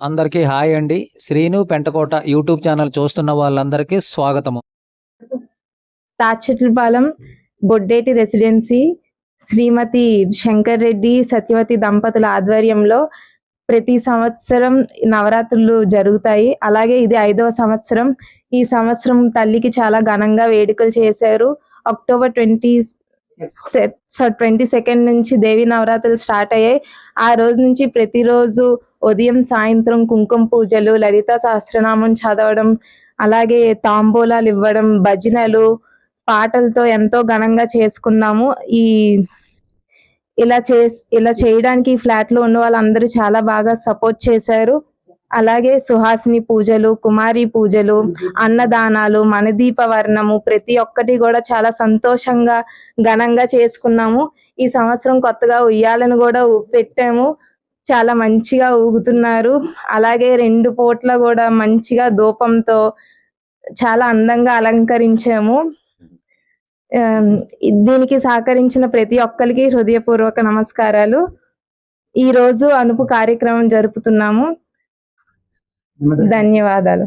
అందరికీ హాయ్ అండి. Srinu Pentakota YouTube channel చూస్తున్న వాళ్ళందరికీ స్వాగతము. తాచెట్లపాలెం బొడ్డేటి రెసిడెన్సీ శ్రీమతి శంకర్ రెడ్డి సత్యవతి దంపతుల ఆధ్వర్యంలో ప్రతి సంవత్సరం నవరాత్రులు జరుగుతాయి. అలాగే ఇది ఐదవ సంవత్సరం. ఈ సంవత్సరం తల్లికి చాలా ఘనంగా వేడుకలు చేశారు. అక్టోబర్ ట్వంటీ ట్వంటీ సెకండ్ నుంచి దేవి నవరాత్రులు స్టార్ట్ అయ్యాయి. ఆ రోజు నుంచి ప్రతిరోజు ఉదయం సాయంత్రం కుంకుమ పూజలు లలిత సహస్రనామం చదవడం అలాగే తాంబూలాలు ఇవ్వడం భజనలు పాటలతో ఎంతో ఘనంగా చేసుకున్నాము. ఈ ఇలా చే ఇలా చేయడానికి ఫ్లాట్లో ఉన్న వాళ్ళందరూ చాలా బాగా సపోర్ట్ చేశారు. అలాగే సుహాసిని పూజలు కుమారి పూజలు అన్నదానాలు మనదీప వర్ణము ప్రతి ఒక్కటి కూడా చాలా సంతోషంగా ఘనంగా చేసుకున్నాము. ఈ సంవత్సరం కొత్తగా ఉయ్యాలను కూడా పెట్టాము. చాలా మంచిగా ఊగుతున్నారు. అలాగే రెండు పూట్ల కూడా మంచిగా ధూపంతో చాలా అందంగా అలంకరించాము. దీనికి సహకరించిన ప్రతి ఒక్కరికి హృదయపూర్వక నమస్కారాలు. ఈ రోజు అనుపు కార్యక్రమం జరుపుతున్నాము. ధన్యవాదాలు.